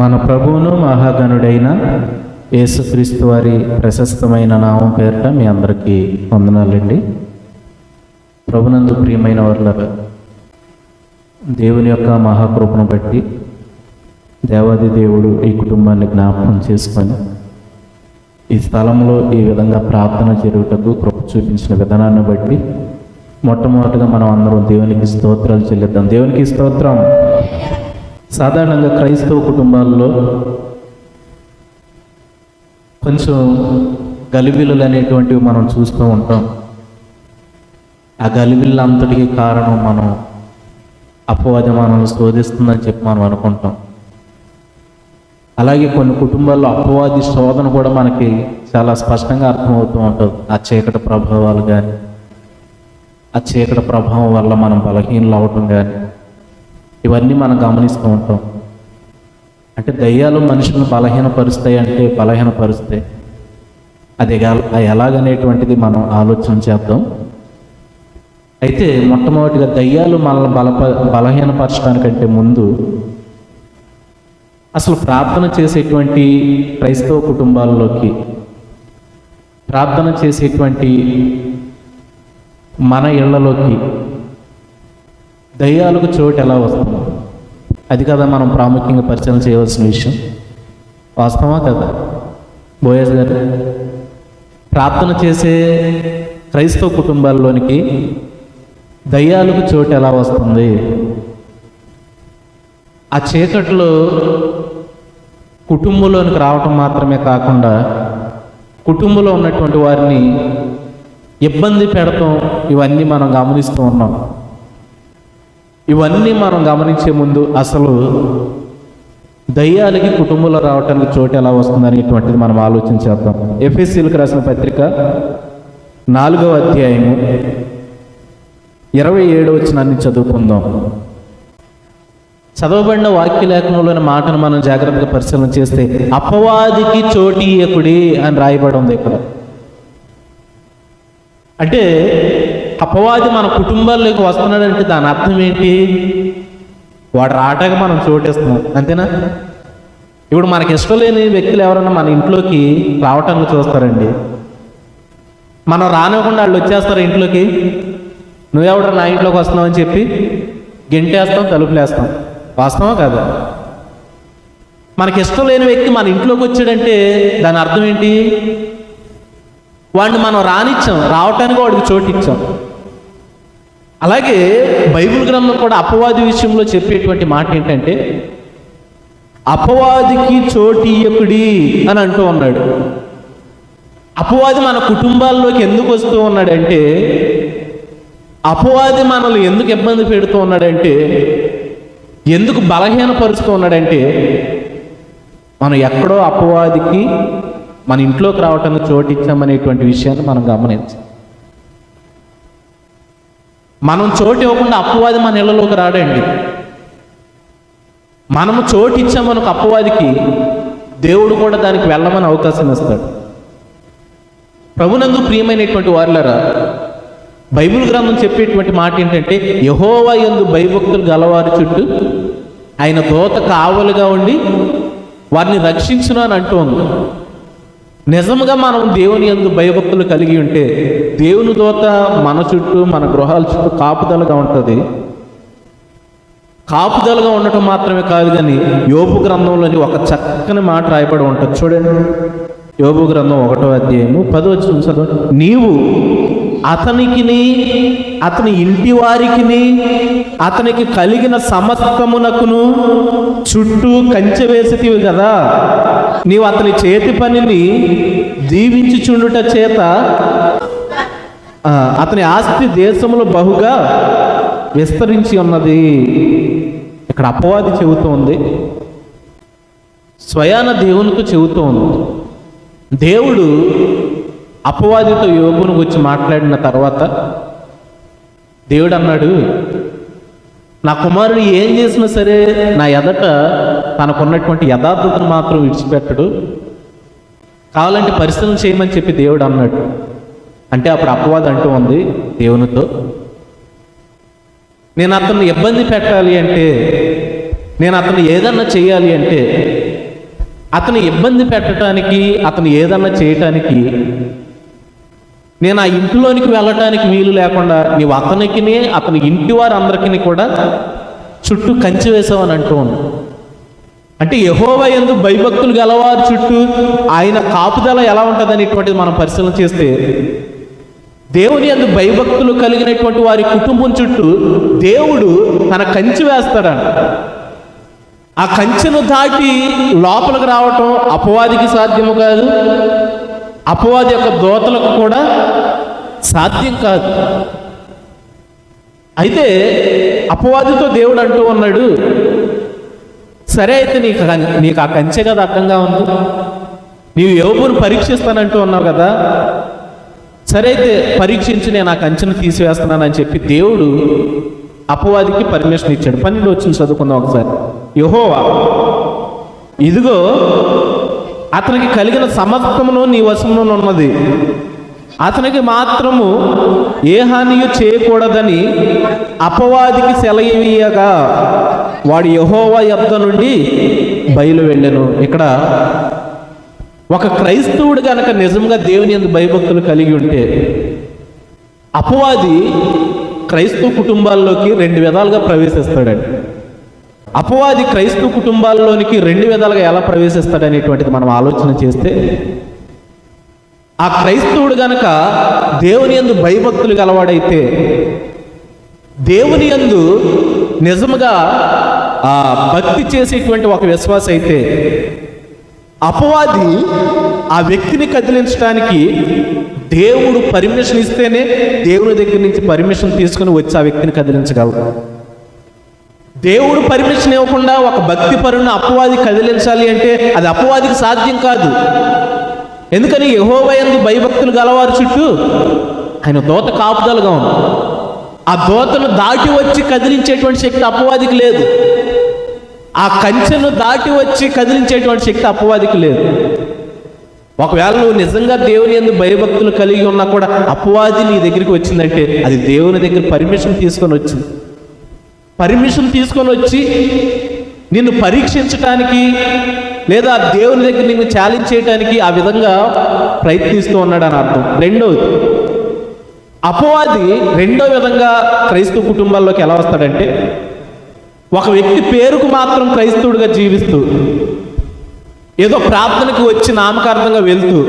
మన ప్రభువును మహాగణుడైన యేసుక్రీస్తు వారి ప్రశస్తమైన నామం పేరిట మీ అందరికీ వందనాలండి. ప్రభునందు ప్రియమైన వాళ్ళ దేవుని యొక్క మహాకృపను బట్టి దేవాది దేవుడు ఈ కుటుంబాన్ని జ్ఞాపకం చేసుకొని ఈ స్థలంలో ఈ విధంగా ప్రార్థన జరుగుటకు కృప చూపించిన విధానాన్ని బట్టి మొట్టమొదటిగా మనం అందరం దేవునికి స్తోత్రాలు చెల్లిద్దాం. దేవునికి స్తోత్రం. సాధారణంగా క్రైస్తవ కుటుంబాల్లో కొంచెం గలిబిలులు అనేటువంటివి మనం చూస్తూ ఉంటాం. ఆ గలిబిళ్ళ అంతటికి కారణం మనం అపవాది మనల్ని శోధిస్తుందని చెప్పి మనం అనుకుంటాం. అలాగే కొన్ని కుటుంబాల్లో అపవాది శోధన కూడా మనకి చాలా స్పష్టంగా అర్థమవుతూ ఉంటుంది. ఆ చీకటి ప్రభావాలు కానీ ఆ చీకటి ప్రభావం వల్ల మనం బలహీనలు అవటం కానీ ఇవన్నీ మనం గమనిస్తూ ఉంటాం. అంటే దయ్యాలు మనుషులను బలహీనపరుస్తాయి అంటే బలహీనపరుస్తాయి అది ఎలాగనేటువంటిది మనం ఆలోచన చేద్దాం. అయితే మొట్టమొదటిగా దయ్యాలు మనల్ని బలప బలహీనపరచడానికంటే ముందు అసలు ప్రార్థన చేసేటువంటి క్రైస్తవ కుటుంబాల్లోకి ప్రార్థన చేసేటువంటి మన ఇళ్ళలోకి దయ్యాలకు చోటు ఎలా వస్తుంది. అది కదా మనం ప్రాముఖ్యంగా పరిచయం చేయవలసిన విషయం. వాస్తవా కదా? బోయస్ గారు ప్రార్థన చేసే క్రైస్తవ కుటుంబాల్లోనికి దయ్యాలకు చోటు ఎలా వస్తుంది? ఆ చీకట్లో కుటుంబంలోనికి రావటం మాత్రమే కాకుండా కుటుంబంలో ఉన్నటువంటి వారిని ఇబ్బంది పెడతాం ఇవన్నీ మనం గమనిస్తూ ఉన్నాం. ఇవన్నీ మనం గమనించే ముందు అసలు దయ్యాలకి కుటుంబంలో రావటానికి చోటు ఎలా వస్తుంది అనేటువంటిది మనం ఆలోచించేద్దాం ఎఫ్ఎస్సీలకు రాసిన పత్రిక నాలుగవ అధ్యాయము ఇరవై ఏడు వచ్చినాన్ని చదువుకుందాం. చదవబడిన వాక్య లేఖనంలోని మాటను మనం జాగ్రత్తగా పరిశీలన చేస్తే అపవాదికి చోటీయకుడి అని రాయబడి ఉంది ఇక్కడ. అంటే అపవాది మన కుటుంబాల్లోకి వస్తున్నాడంటే దాని అర్థం ఏంటి? వాడు రాటాక మనం చోటేస్తున్నాం అంతేనా? ఇప్పుడు మనకి ఇష్టం లేని వ్యక్తులు ఎవరన్నా మన ఇంట్లోకి రావటానికి చూస్తారండి. మనం రానివ్వకుండా వాళ్ళు వచ్చేస్తారు ఇంట్లోకి. నువ్వెవడ నా ఇంట్లోకి వస్తున్నావు అని చెప్పి గెంటేస్తాం తలుపులేస్తాం. వాస్తవం కదా? మనకి ఇష్టం లేని వ్యక్తి మన ఇంట్లోకి వచ్చాడంటే దాని అర్థం ఏంటి? వాడిని మనం రానిచ్చాం రావటానికి వాడికి చోటు ఇచ్చాం అలాగే బైబిల్ గ్రంథం కూడా అపవాది విషయంలో చెప్పేటువంటి మాట ఏంటంటే అపవాదికి చోటీయకుడి అని అంటూ ఉన్నాడు. అపవాది మన కుటుంబాల్లోకి ఎందుకు వస్తూ ఉన్నాడంటే అపవాది మనల్ని ఎందుకు ఇబ్బంది పెడుతూ ఉన్నాడంటే ఎందుకు బలహీనపరుస్తూ ఉన్నాడంటే మనం ఎక్కడో అపవాదికి మన ఇంట్లోకి రావటానికి చోటిచ్చామనేటువంటి విషయాన్ని మనం గమనించాలి. మనం చోటు ఇవ్వకుండా అప్పువాది మన ఇళ్ళలోకి రాడండి. మనము చోటు ఇచ్చామనుకు అప్పువాదికి దేవుడు కూడా దానికి వెళ్ళమని అవకాశం ఇస్తాడు. ప్రభునందు ప్రియమైనటువంటి వారులరా బైబిల్ గ్రంథం చెప్పేటువంటి మాట ఏంటంటే యహోవా ఎందు భయభక్తులు గలవారి చుట్టూ ఆయన దోత కావలుగా ఉండి వారిని రక్షించును అని అంటూ ఉంది. నిజముగా మనం దేవుని ఎందు భయభక్తులు కలిగి ఉంటే దేవుని దూత మన చుట్టూ మన గృహాల చుట్టూ కాపుదలగా ఉంటుంది. కాపుదలగా ఉండటం మాత్రమే కాదు కానీ యోపు గ్రంథంలోని ఒక చక్కని మాట రాయబడి ఉంటుంది. చూడండి. యోపు గ్రంథం ఒకటో అధ్యాయము పదో చదువు. నీవు అతనికిని అతని ఇంటి వారికిని అతనికి కలిగిన సమస్తమునకును చుట్టూ కంచె వేసేటివి కదా నీవు అతని చేతి పనిని దీవించుచుండుట చేత అతని ఆస్తి దేశంలో బహుగా విస్తరించి ఉన్నది. ఇక్కడ అపవాది చెబుతూ ఉంది స్వయాన దేవునితో చెబుతూ ఉంది దేవుడు అపవాదితో యోగును వచ్చి మాట్లాడిన తర్వాత దేవుడు అన్నాడు నా కుమారుడు ఏం చేసినా సరే నా ఎదట తనకున్నటువంటి యథార్థతను మాత్రం విడిచిపెట్టడు. కావాలంటే పరిశ్రమలు చేయమని చెప్పి దేవుడు అన్నాడు. అంటే అప్పుడు అపవాదం అంటూ ఉంది దేవునితో. నేను అతన్ని ఇబ్బంది పెట్టాలి అంటే నేను అతను ఏదన్నా చేయాలి అంటే అతను ఇబ్బంది పెట్టడానికి అతను ఏదన్నా చేయటానికి నేను ఆ ఇంటిలోనికి వెళ్ళటానికి వీలు లేకుండా నీవు అతనికి అతని ఇంటి వారందరికీ కూడా చుట్టూ కంచి వేసావని అంటూ ఉన్నాను అంటే యహోవ ఎందు భయభక్తులు గలవారు చుట్టూ ఆయన కాపుదల ఎలా ఉంటుంది అనేటువంటిది మనం పరిశీలన చేస్తే దేవుని ఎందు భయభక్తులు కలిగినటువంటి వారి కుటుంబం చుట్టూ దేవుడు తన కంచి వేస్తాడంట. ఆ కంచెను దాటి లోపలికి రావటం అపవాదికి సాధ్యము కాదు. అపవాది యొక్క దోతలకు కూడా సాధ్యం కాదు. అయితే అపవాదితో దేవుడు అంటూ ఉన్నాడు సరే అయితే నీకు నీకు ఆ కంచె కదా అడ్డంగా ఉంది. నీవు యోగును పరీక్షిస్తానంటూ ఉన్నావు కదా. సరే అయితే పరీక్షించి నేను ఆ కంచెను తీసివేస్తున్నానని చెప్పి దేవుడు అపవాదికి పర్మిషన్ ఇచ్చాడు. పన్నెండు వచ్చిన చదువుకుందాం ఒకసారి. యహోవా ఇదిగో అతనికి కలిగిన సమస్తమును నీ వశంలో ఉన్నది. అతనికి మాత్రము ఏ హానియు చేయకూడదని అపవాదికి సెలవీయగా వాడు యహోవా యొద్ద నుండి బయలు వెళ్ళాను. ఇక్కడ ఒక క్రైస్తవుడు కనుక నిజంగా దేవుని ఎందు భయభక్తులు కలిగి ఉంటే అపవాది క్రైస్తవ కుటుంబాల్లోకి రెండు విధాలుగా ప్రవేశిస్తాడండి. అపవాది క్రైస్తవ కుటుంబాల్లోనికి రెండు విధాలుగా ఎలా ప్రవేశిస్తాడనేటువంటిది మనం ఆలోచన చేస్తే ఆ క్రైస్తవుడు గనక దేవుని యందు భయభక్తులు గలవాడైతే దేవుని యందు నిజముగా భక్తి చేసేటువంటి ఒక విశ్వాస అయితే అపవాది ఆ వ్యక్తిని కదిలించడానికి దేవుడు పర్మిషన్ ఇస్తేనే దేవుని దగ్గర నుంచి పర్మిషన్ తీసుకుని వచ్చి ఆ వ్యక్తిని కదిలించగలరు. దేవుడు పర్మిషన్ ఇవ్వకుండా ఒక భక్తి పరుని అపవాది కదిలించాలి అంటే అది అపవాదికి సాధ్యం కాదు. ఎందుకని యహోవయందు భయభక్తులు గలవారు చుట్టూ ఆయన దోత కాపుదలుగా ఉంది ఆ దోతను దాటి వచ్చి కదిలించేటువంటి శక్తి అపవాదికి లేదు. ఆ కంచెను దాటి వచ్చి కదిలించేటువంటి శక్తి అపవాదికి లేదు. ఒకవేళ నువ్వు నిజంగా దేవుని ఎందు భయభక్తులు కలిగి ఉన్నా కూడా అపవాది నీ దగ్గరికి వచ్చిందంటే అది దేవుని దగ్గర పర్మిషన్ తీసుకొని వచ్చింది. పర్మిషన్ తీసుకొని వచ్చి నిన్ను పరీక్షించటానికి లేదా దేవుని దగ్గర నిన్ను ఛాలెంజ్ చేయడానికి ఆ విధంగా ప్రయత్నిస్తూ ఉన్నాడు అని అర్థం. రెండవది అపవాది రెండో విధంగా క్రైస్తవ కుటుంబాల్లోకి ఎలా వస్తాడంటే ఒక వ్యక్తి పేరుకు మాత్రం క్రైస్తవుడిగా జీవిస్తూ ఏదో ప్రార్థనకు వచ్చి నామకార్థంగా వెళ్తూ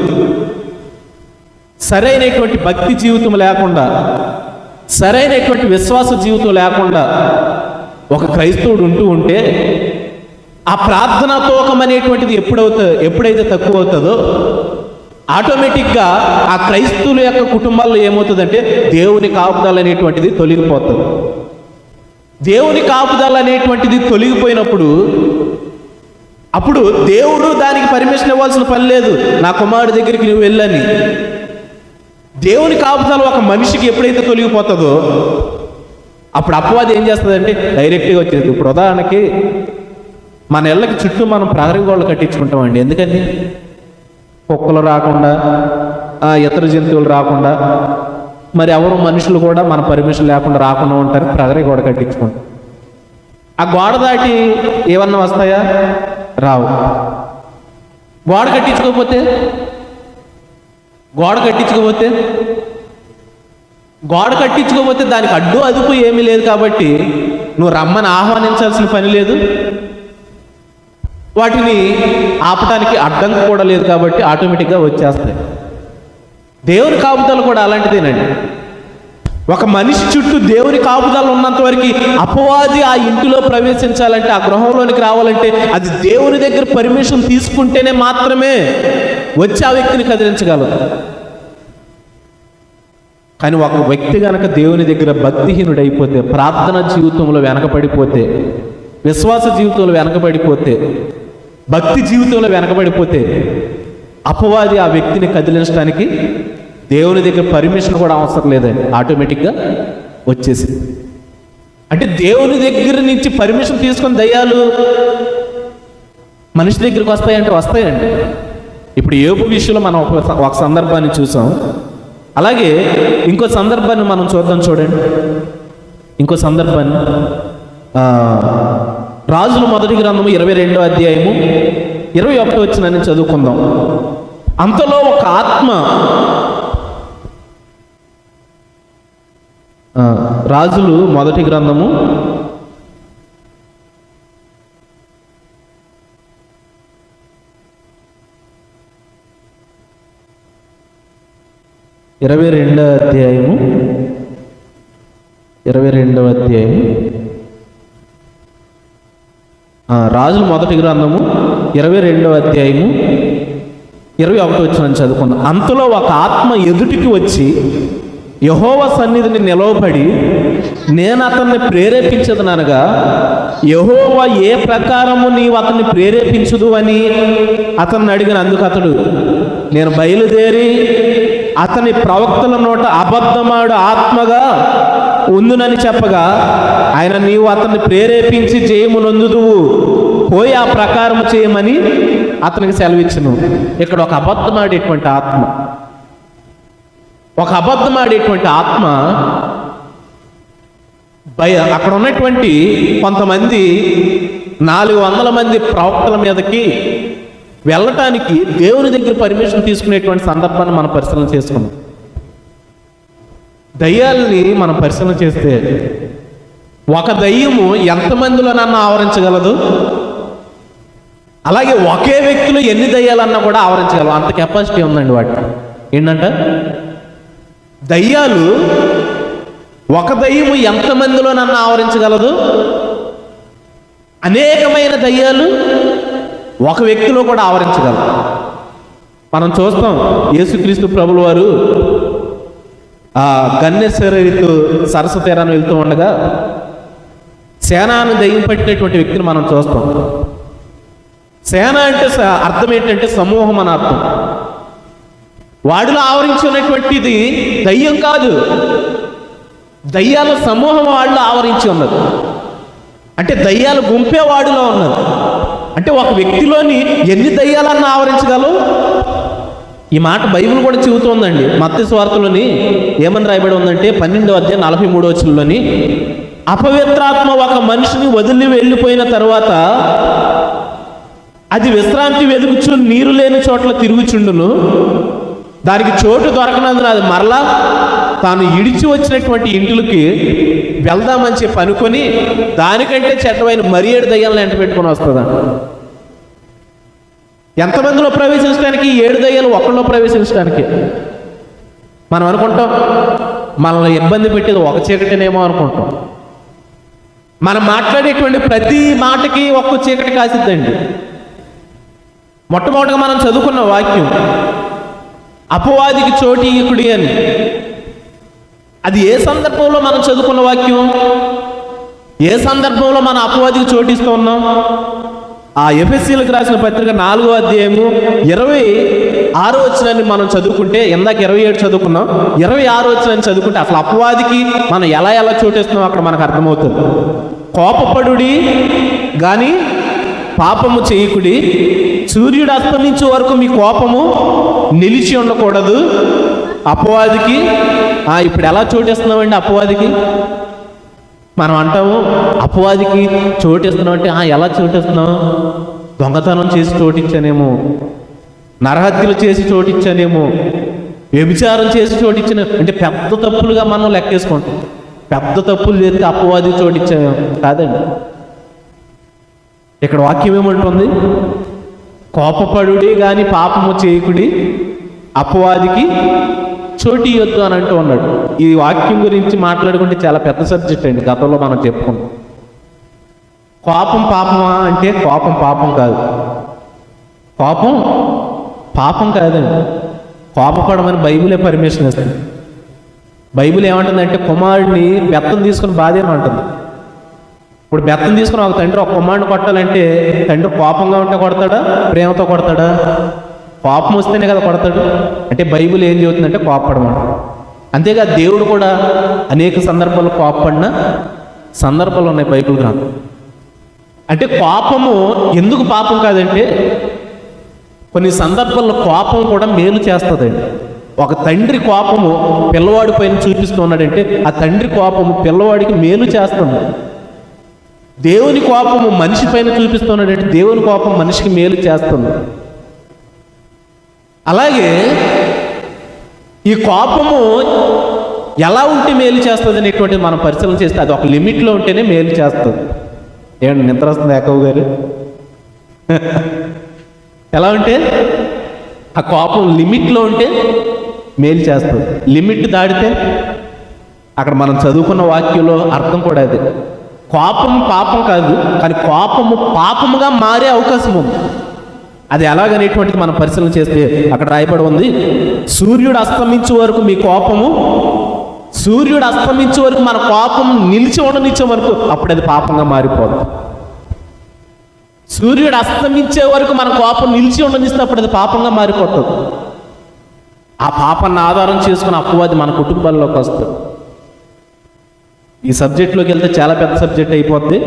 సరైనటువంటి భక్తి జీవితం లేకుండా సరైనటువంటి విశ్వాస జీవితం లేకుండా ఒక క్రైస్తవుడు ఉంటూ ఉంటే ఆ ప్రార్థనా తూకం అనేటువంటిది ఎప్పుడవుతా ఎప్పుడైతే తక్కువ అవుతుందో ఆటోమేటిక్గా ఆ క్రైస్తవుల యొక్క కుటుంబాల్లో ఏమవుతుందంటే దేవుని కాపుదల అనేటువంటిది తొలగిపోతుంది. దేవుని కాపుదల అనేటువంటిది తొలగిపోయినప్పుడు అప్పుడు దేవుడు దానికి పర్మిషన్ ఇవ్వాల్సిన పని లేదు. నా కుమారుడి దగ్గరికి నువ్వు వెళ్ళని. దేవుని కాపుదల ఒక మనిషికి ఎప్పుడైతే తొలగిపోతుందో అప్పుడు అపవాది ఏం చేస్తుందంటే డైరెక్ట్గా వచ్చేది ఇప్పుడు ఉదాహరణకి మన ఇళ్ళకి చుట్టూ మనం ప్రహరీ గోళ్ళు కట్టించుకుంటామండి. ఎందుకని కుక్కలు రాకుండా ఆ, ఇతర జంతువులు రాకుండా మరి ఎవరు మనుషులు కూడా మన పర్మిషన్ లేకుండా రాకుండా ఉంటారు ప్రజలే గోడ కట్టించుకుంటాం ఆ గోడ దాటి ఏమన్నా వస్తాయా? రావు. గోడ కట్టించుకోకపోతే? గోడ కట్టించుకోకపోతే? గోడ కట్టించుకోకపోతే దానికి అడ్డు అదుపు ఏమీ లేదు కాబట్టి నువ్వు రమ్మని ఆహ్వానించాల్సిన పని లేదు. వాటిని ఆపటానికి అడ్డం కూడా లేదు కాబట్టి ఆటోమేటిక్గా వచ్చేస్తాయి. దేవుని కాపుదలు కూడా అలాంటిదేనండి. ఒక మనిషి చుట్టూ దేవుని కాపుదలు ఉన్నంత వరకు అపవాది ఆ ఇంటిలో ప్రవేశించాలంటే ఆ గృహంలోనికి రావాలంటే అది దేవుని దగ్గర పర్మిషన్ తీసుకుంటేనే మాత్రమే వచ్చి ఆ వ్యక్తిని కదిలించగలదు. కానీ ఒక వ్యక్తి గనక దేవుని దగ్గర భక్తిహీనుడైపోతే ప్రార్థన జీవితంలో వెనకబడిపోతే విశ్వాస జీవితంలో వెనకబడిపోతే భక్తి జీవితంలో వెనకబడిపోతే అపవాది ఆ వ్యక్తిని కదిలించడానికి దేవుని దగ్గర పర్మిషన్ కూడా అవసరం లేదండి. ఆటోమేటిక్గా వచ్చేసి అంటే దేవుని దగ్గర నుంచి పర్మిషన్ తీసుకొని దయ్యాలు మనిషి దగ్గరికి వస్తాయంటే వస్తాయండి. ఇప్పుడు ఏపు విషయంలో మనం ఒక సందర్భాన్ని చూసాం. అలాగే ఇంకో సందర్భాన్ని మనం చూద్దాం చూడండి. ఇంకో సందర్భాన్ని రాజుల మొదటి గ్రంథము ఇరవై రెండో అధ్యాయము ఇరవై ఒకటి వచ్చిన చదువుకుందాం. అంతలో ఒక ఆత్మ ఆ, రాజులు మొదటి గ్రంథము ఇరవై రెండవ అధ్యాయము ఇరవై రెండవ అధ్యాయము రాజుల మొదటి గ్రంథము ఇరవై రెండవ అధ్యాయము ఇరవై ఒకటి వచ్చిన చదువుకున్నాం అంతలో ఒక ఆత్మ ఎదుటికి వచ్చి యహోవ సన్నిధిని నిలవబడి నేను అతన్ని ప్రేరేపించదనగా యహోవ ఏ ప్రకారము నీవు అతన్ని ప్రేరేపించదు అని అతన్ని అడిగిన అందుకు అతడు నేను బయలుదేరి అతని ప్రవక్తల నోట అబద్ధమాడు ఆత్మగా ఉందునని చెప్పగా ఆయన నీవు అతన్ని ప్రేరేపించి చేయమునందుదువు పోయి ఆ ప్రకారం చేయమని అతనికి సెలవిచ్చును. ఇక్కడ ఒక అబద్ధమాడేటువంటి ఆత్మ. ఒక అబద్ధమాడేటువంటి ఆత్మ భయ అక్కడ ఉన్నటువంటి కొంతమంది నాలుగు వందల మంది ప్రవక్తల మీదకి వెళ్ళటానికి దేవుని దగ్గర పర్మిషన్ తీసుకునేటువంటి సందర్భాన్ని మనం పరిశీలన చేసుకున్నాం దయ్యాల్ని మనం పరిశీలన చేస్తే ఒక దయ్యము ఎంతమందిలో నన్ను ఆవరించగలదు? అలాగే ఒకే వ్యక్తిలో ఎన్ని దయ్యాలన్నా కూడా ఆవరించగలవు. అంత కెపాసిటీ ఉందండి వాటి. ఏంటంట? దయ్యాలు ఒక దయ్యము ఎంతమందిలో నన్ను ఆవరించగలదు? అనేకమైన దయ్యాలు ఒక వ్యక్తిలో కూడా ఆవరించగలదు మనం చూస్తాం యేసుక్రీస్తు ప్రభుల వారు ఆ గన్నేశ్వరితో సరస్సు తీరాన్ని వెళ్తూ ఉండగా సేనాను దయ్యం పట్టినటువంటి వ్యక్తిని మనం చూస్తాం. సేన అంటే అర్థం ఏంటంటే సమూహం అని అర్థం. వాడిలో ఆవరించినటువంటిది దయ్యం కాదు. దయ్యాల సమూహం వాళ్ళు ఆవరించి ఉన్నది. అంటే దయ్యాల గుంపే వాడిలో ఉన్నది. అంటే ఒక వ్యక్తిలోని ఎన్ని దయ్యాలన్నా ఆవరించగలవు? ఈ మాట బైబిల్ కూడా చెబుతోందండి. మత్స్య స్వార్థలోని ఏమని రాయబడి ఉందంటే పన్నెండో అధ్యాయం నలభై మూడో వచ్చుల్లోని అపవిత్రాత్మ ఒక మనిషిని వదిలి వెళ్ళిపోయిన తర్వాత అది విశ్రాంతి వెదుగుచు నీరు లేని చోట్ల తిరుగుచుండును. దానికి చోటు దొరకనందున అది మరలా తాను ఇడిచి వచ్చినటువంటి ఇంటికి వెళ్దామని చెప్పి అనుకొని దానికంటే చెడ్డమైన మరి ఏడు దయ్యాలను ఎంట పెట్టుకొని వస్తుందంట. ఎంతమందిలో ప్రవేశించడానికి ఏడు దయ్యాలు ఒకళ్ళలో ప్రవేశించడానికి? మనం అనుకుంటాం మనల్ని ఇబ్బంది పెట్టేది ఒక చీకటినేమో అనుకుంటాం. మనం మాట్లాడేటువంటి ప్రతి మాటకి ఒక్క చీకటి కాసిద్దండి. మొట్టమొదటిగా మనం చదువుకున్న వాక్యం అపవాదికి చోటీయకుడి అని. అది ఏ సందర్భంలో మనం చదువుకున్న వాక్యం? ఏ సందర్భంలో మనం అపవాదికి చోటిస్తూ ఉన్నాం? ఆ ఎఫ్ఎస్సీలకు రాసిన పత్రిక నాలుగో అధ్యాయము ఇరవై ఆరో వచ్చినాన్ని మనం చదువుకుంటే ఇందాక ఇరవై ఏడు చదువుకున్నాం. ఇరవై ఆరో వచ్చినాన్ని చదువుకుంటే అసలు అపవాదికి మనం ఎలా ఎలా చోటేస్తున్నాం అక్కడ మనకు అర్థమవుతుంది. కోపపడుడి కానీ పాపము చేయకుడి సూర్యుడు అస్తమించే వరకు మీ కోపము నిలిచి ఉండకూడదు. అపవాదికి ఇప్పుడు ఎలా చోటిస్తున్నామండి అపవాదికి? మనం అంటాము అపవాదికి చోటిస్తున్నాం అంటే "ఆ, ఎలా చోటిస్తున్నాం దొంగతనం చేసి చోటించానేమో నరహత్యలు చేసి చోటిచ్చానేమో వ్యభిచారం చేసి చోటిచ్చిన అంటే పెద్ద తప్పులుగా మనం లెక్కేసుకుంటాం. పెద్ద తప్పులు చేస్తే అపవాది చోటిచ్చాము కాదండి. ఇక్కడ వాక్యం ఏమంటుంది? కోపపడుడి కానీ పాపము చేయకుడి అపవాదికి చోటి ఇవ్వద్దు అని అంటూ ఉన్నాడు. ఈ వాక్యం గురించి మాట్లాడుకుంటే చాలా పెద్ద సబ్జెక్ట్ అండి. గతంలో మనం చెప్పుకున్నాం కోపం పాపమా అంటే కోపం పాపం కాదు. కోపం పాపం కాదండి. కోపపడమని బైబిలే పర్మిషన్ ఇస్తుంది. బైబిల్ ఏమంటుందంటే కుమారుడిని బెత్తం తీసుకుని బాధేమంటుంది ఇప్పుడు బెత్తం తీసుకుని ఒక తండ్రి ఒక కుమారుడిని కొట్టాలంటే తండ్రి కోపంగా ఉంటే కొడతాడా? ప్రేమతో కొడతాడా? కోపం వస్తేనే కదా కొడతాడు. అంటే బైబుల్ ఏం చెబుతుందంటే కోపపడమాట అంతేగా దేవుడు కూడా అనేక సందర్భాల్లో కోపడిన సందర్భాలు ఉన్నాయి బైబిల్ గ్రంథం. అంటే కోపము ఎందుకు పాపం కాదంటే కొన్ని సందర్భాల్లో కోపం కూడా మేలు చేస్తుందండి. ఒక తండ్రి కోపము పిల్లవాడి పైన చూపిస్తూ ఉన్నాడంటే ఆ తండ్రి కోపము పిల్లవాడికి మేలు చేస్తుంది. దేవుని కోపము మనిషి పైన చూపిస్తున్నాడంటే దేవుని కోపం మనిషికి మేలు చేస్తుంది. అలాగే ఈ కోపము ఎలా ఉంటే మేలు చేస్తుంది అనేటువంటిది మనం పరిశీలన చేస్తే అది ఒక లిమిట్లో ఉంటేనే మేలు చేస్తుంది. ఏమండి నిద్ర వస్తుంది ఏకవ్ గారు? ఎలా ఉంటే? ఆ కోపం లిమిట్లో ఉంటే మేలు చేస్తుంది. లిమిట్ దాటితే అక్కడ మనం చదువుకున్న వాక్యంలో అర్థం కూడా అది. కోపం పాపం కాదు కానీ కోపము పాపముగా మారే అవకాశం ఉంది. అది ఎలాగనేటువంటిది మనం పరిశీలన చేస్తే అక్కడ రాయబడి ఉంది. సూర్యుడు అస్తమించే వరకు మీ కోపము సూర్యుడు అస్తమించే వరకు మన కోపం నిలిచి ఉండనిచ్చే వరకు అప్పుడు అది పాపంగా మారిపోతుంది సూర్యుడు అస్తమించే వరకు మన కోపం నిలిచి ఉండనిస్తే అప్పుడు అది పాపంగా మారిపోతుంది. ఆ పాపాన్ని ఆధారం చేసుకుని అపవాది మన కుటుంబాల్లోకి వస్తుంది. ఈ సబ్జెక్ట్లోకి వెళ్తే చాలా పెద్ద సబ్జెక్ట్ అయిపోద్ది.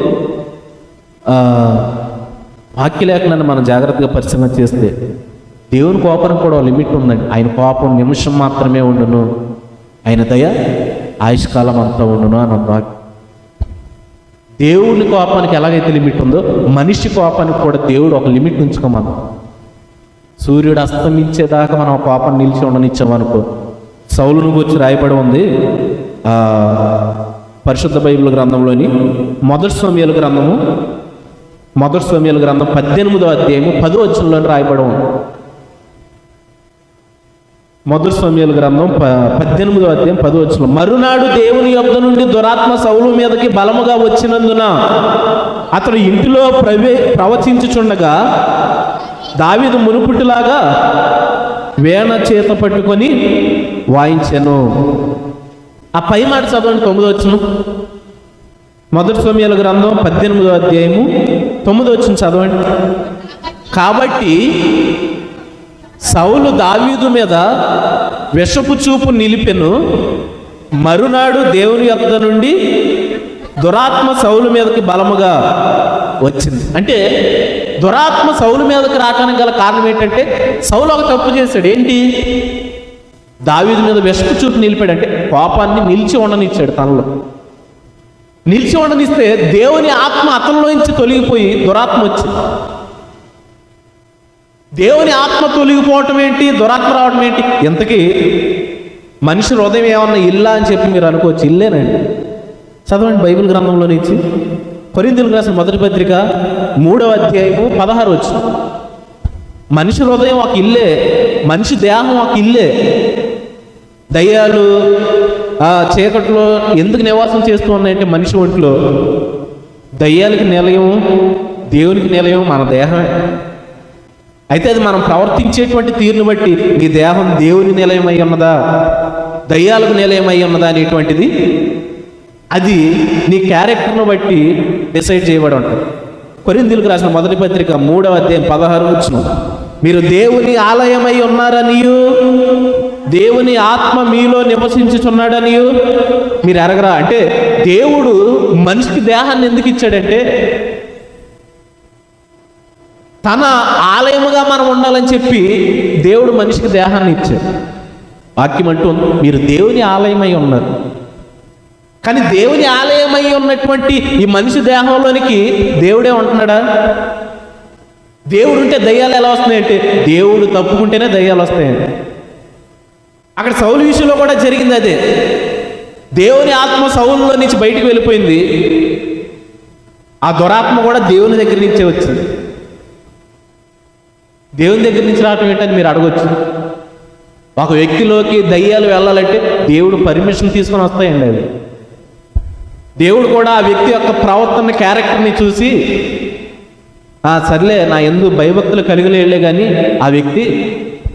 వాక్యలేఖనాన్ని మనం జాగ్రత్తగా పరిశీలన చేస్తే దేవుని కోపానికి కూడా ఒక లిమిట్ ఉందండి. ఆయన కోపం నిమిషం మాత్రమే ఉండును. ఆయన దయ ఆయుష్కాలం అంతా ఉండును అని అన్నాడు. దేవుని కోపానికి ఎలాగైతే లిమిట్ ఉందో మనిషి కోపానికి కూడా దేవుడు ఒక లిమిట్ ఉంచుకోమను సూర్యుడు అస్తమించేదాకా మనం కోపం నిలిచి ఉండనిచ్చామనుకో సౌలును గురించి రాయబడి ఉంది పరిశుద్ధ బైబిల్ గ్రంథంలోని మొదటి సమయాల గ్రంథము మొదటి స్వామ్యాల గ్రంథం పద్దెనిమిదో అధ్యాయము పదో వచ్చంలో రాయబడి ఉంది. మొదటి స్వామ్యాల గ్రంథం ప పద్దెనిమిదో అధ్యాయం పదో వచ్చిన మరునాడు దేవుని యొక్క నుండి దురాత్మ సౌలు మీదకి బలముగా వచ్చినందున అతడు ఇంటిలో ప్రవే ప్రవచించుచుండగా దావిదు మునుపుటిలాగా వేణ చేత పట్టుకొని వాయించాను. ఆ పై మాట చదవండి తొమ్మిదో వచ్చిన మొదటి సమయాల గ్రంథం పద్దెనిమిదో అధ్యాయము తొమ్మిది వచ్చిన చదవండి. కాబట్టి సౌలు దావీదు మీద విషపు చూపు నిలిపెను. మరునాడు దేవుని యొద్ద నుండి దురాత్మ సౌలు మీదకి బలముగా వచ్చింది. అంటే దురాత్మ సౌలు మీదకి రావడానికి గల కారణం ఏంటంటే సౌలు ఒక తప్పు చేశాడు. ఏంటి? దావీదు మీద విషపు చూపు నిలిపాడు. అంటే కోపాన్ని నిలిచి ఉండనిచ్చాడు తనలో. నిలిచి ఉండనిస్తే దేవుని ఆత్మ అతనిలోంచి తొలగిపోయి దురాత్మ వచ్చింది. దేవుని ఆత్మ తొలగిపోవటం ఏంటి? దురాత్మ రావడం ఏంటి? ఇంతకీ మనిషి హృదయం ఏమన్నా ఇల్లా అని చెప్పి మీరు అనుకోవచ్చు. ఇల్లేనండి. చదవండి బైబిల్ గ్రంథంలో నుంచి. కొరిందులు రాసిన మొదటి పత్రిక మూడవ అధ్యాయము పదహారు వచ్చి మనిషి హృదయం ఒక ఇల్లే మనిషి దేహం ఒక ఇల్లే. దయ్యాలు ఆ చీకట్లో ఎందుకు నివాసం చేస్తూ ఉన్నాయంటే మనిషి ఒంట్లో దయ్యాలకి నిలయం దేవునికి నిలయం మన దేహమే. అయితే అది మనం ప్రవర్తించేటువంటి తీరుని బట్టి ఈ దేహం దేవుని నిలయం అయి ఉన్నదా దయ్యాలకు నిలయం అయి ఉన్నదా అనేటువంటిది అది నీ క్యారెక్టర్ను బట్టి డిసైడ్ చేయబడి ఉంటుంది. కొరిందులకు రాసిన మొదటి పత్రిక మూడవ అధ్యాయం పదహారు వచ్చిన మీరు దేవుని ఆలయమై ఉన్నారనియు? దేవుని ఆత్మ మీలో నివసించుచున్నాడని మీరు ఎరగరా అంటే దేవుడు మనిషికి దేహాన్ని ఎందుకు ఇచ్చాడంటే తన ఆలయముగా మనం ఉండాలని చెప్పి దేవుడు మనిషికి దేహాన్ని ఇచ్చాడు. వాక్యం అంటూ ఉంది, మీరు దేవుని ఆలయమై ఉన్నారు. కానీ దేవుని ఆలయమై ఉన్నటువంటి ఈ మనిషి దేహంలోనికి దేవుడే ఉంటున్నాడా? దేవుడు ఉంటే దయ్యాలు ఎలా వస్తున్నాయంటే దేవుడు తప్పుకుంటేనే దయ్యాలు వస్తాయండి అక్కడ సౌలు విషయంలో కూడా జరిగింది అదే. దేవుని ఆత్మ సౌలులో నుంచి బయటికి వెళ్ళిపోయింది. ఆ దురాత్మ కూడా దేవుని దగ్గర నుంచే వచ్చింది. దేవుని దగ్గర నుంచి రావటం ఏంటని మీరు అడగొచ్చు. ఒక వ్యక్తిలోకి దయ్యాలు వెళ్ళాలంటే దేవుడు పర్మిషన్ తీసుకొని వస్తాయండి అవి. దేవుడు కూడా ఆ వ్యక్తి యొక్క ప్రవర్తన క్యారెక్టర్ని చూసి సర్లే నా ఎందు భయభక్తులు కలిగిలేళ్ళే కానీ ఆ వ్యక్తి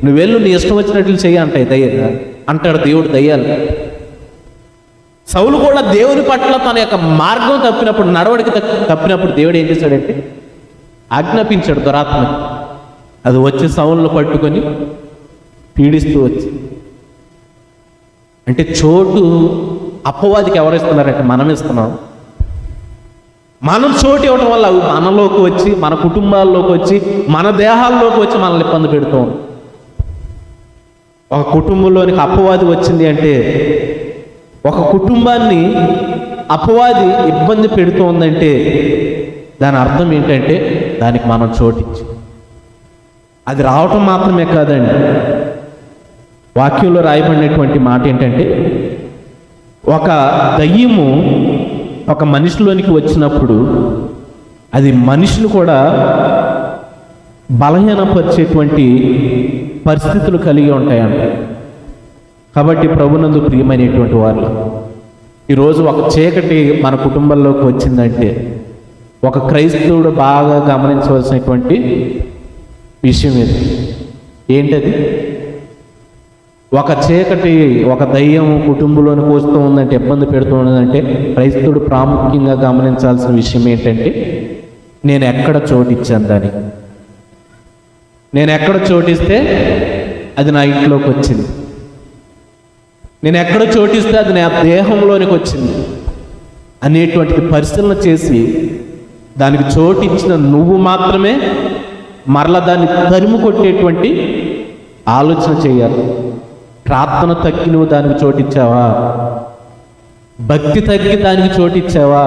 నువ్వు వెళ్ళు నీ ఇష్టం వచ్చినట్లు చెయ్యి అంటాయి దయ్య అంటాడు దేవుడు దయ్యాలు. సౌలు కూడా దేవుని పట్ల తన యొక్క మార్గం తప్పినప్పుడు నడవడికి తప్పినప్పుడు దేవుడు ఏం చేశాడంటే ఆజ్ఞాపించాడు దురాత్మ అది వచ్చి సౌలను పట్టుకొని పీడిస్తూ వచ్చి. అంటే చోటు అపవాదికి ఎవరు ఇస్తున్నారంటే మనం ఇస్తున్నాం. మనం చోటు ఇవ్వటం వల్ల మనలోకి వచ్చి మన కుటుంబాల్లోకి వచ్చి మన దేహాల్లోకి వచ్చి మనల్ని ఇబ్బంది పెడుతూ ఒక కుటుంబంలోనికి అపవాది వచ్చింది అంటే ఒక కుటుంబాన్ని అపవాది ఇబ్బంది పెడుతూ ఉందంటే దాని అర్థం ఏంటంటే దానికి మనం చోటించి అది రావటం మాత్రమే కాదండి. వాక్యంలో రాయబడినటువంటి మాట ఏంటంటే ఒక దయ్యము ఒక మనిషిలోనికి వచ్చినప్పుడు అది మనుషులు కూడా బలహీనపరిచేటువంటి పరిస్థితులు కలిగి ఉంటాయంట. కాబట్టి ప్రభునందు ప్రియమైనటువంటి వారు ఈరోజు ఒక చీకటి మన కుటుంబంలోకి వచ్చిందంటే ఒక క్రైస్తవుడు బాగా గమనించవలసినటువంటి విషయం ఇది. ఏంటది? ఒక చీకటి ఒక దయ్యం కుటుంబంలోనికి వస్తూ ఉందంటే ఇబ్బంది పెడుతూ ఉందంటే క్రైస్తవుడు ప్రాముఖ్యంగా గమనించాల్సిన విషయం ఏంటంటే నేను ఎక్కడ చోటిచ్చాను దానికి? నేను ఎక్కడ చోటిస్తే అది నా ఇంట్లోకి వచ్చింది. నేను ఎక్కడ చోటిస్తే అది నా దేహంలోనికి వచ్చింది. అనేటువంటిది పరిశీలన చేసి దానికి చోటిచ్చిన నువ్వు మాత్రమే మరలా దాన్ని తరిము కొట్టేటువంటి ఆలోచన చేయాలి. ప్రార్థన తగ్గి నువ్వు దానికి చోటిచ్చావా భక్తి తగ్గి దానికి చోటిచ్చావా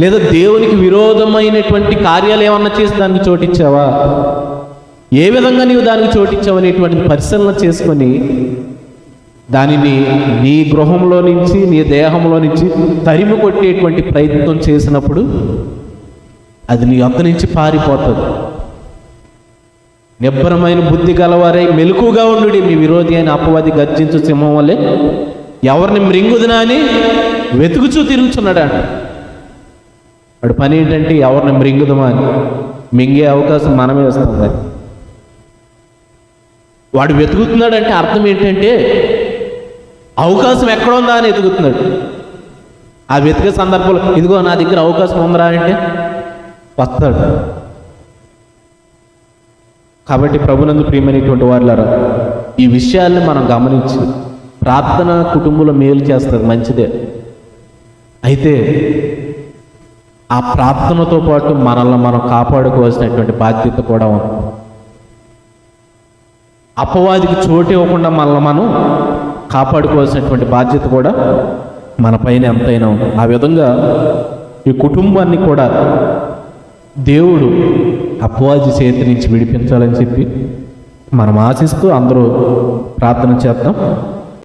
లేదా దేవునికి విరోధమైనటువంటి కార్యాలు ఏమన్నా చేసి దానికి చోటిచ్చావా ఏ విధంగా నీవు దానికి చోటిచ్చావు పరిశీలన చేసుకొని దానిని నీ గృహంలో నుంచి నీ దేహంలో నుంచి తరిమి కొట్టేటువంటి ప్రయత్నం చేసినప్పుడు అది నీ యొక్క నుంచి పారిపోతుంది. నిబ్బరమైన బుద్ధి గలవారై మెలకుగా ఉండు మీ విరోధి అయిన అపవాది గర్జించు సింహం వల్లే ఎవరిని మృంగుదినా అని వెతుకుచూ తిరుగుతున్నాడు అంట వాడు పని ఏంటంటే ఎవరిని మృంగుదమా అని. మింగే అవకాశం మనమే వస్తుంది. వాడు వెతుకుతున్నాడంటే అర్థం ఏంటంటే అవకాశం ఎక్కడ ఉందా అని వెతుకుతున్నాడు ఆ వెతికే సందర్భంలో ఇదిగో నా దగ్గర అవకాశం ఉందా అంటే వస్తాడు. కాబట్టి ప్రభునందు ప్రియమైనటువంటి వారులారా ఈ విషయాల్ని మనం గమనించి ప్రార్థన కుటుంబంలో మేలు చేస్తుంది మంచిదే. అయితే ఆ ప్రార్థనతో పాటు మనల్ని మనం కాపాడుకోవాల్సినటువంటి బాధ్యత కూడా ఉంది. అపవాదికి చోటు ఇవ్వకుండా మనల్ని మనం కాపాడుకోవాల్సినటువంటి బాధ్యత కూడా మన పైన ఎంతైనా ఉంది. ఆ విధంగా ఈ కుటుంబాన్ని కూడా దేవుడు అపవాది చేతి నుంచి విడిపించాలని చెప్పి మనం ఆశిస్తూ అందరూ ప్రార్థన చేద్దాం.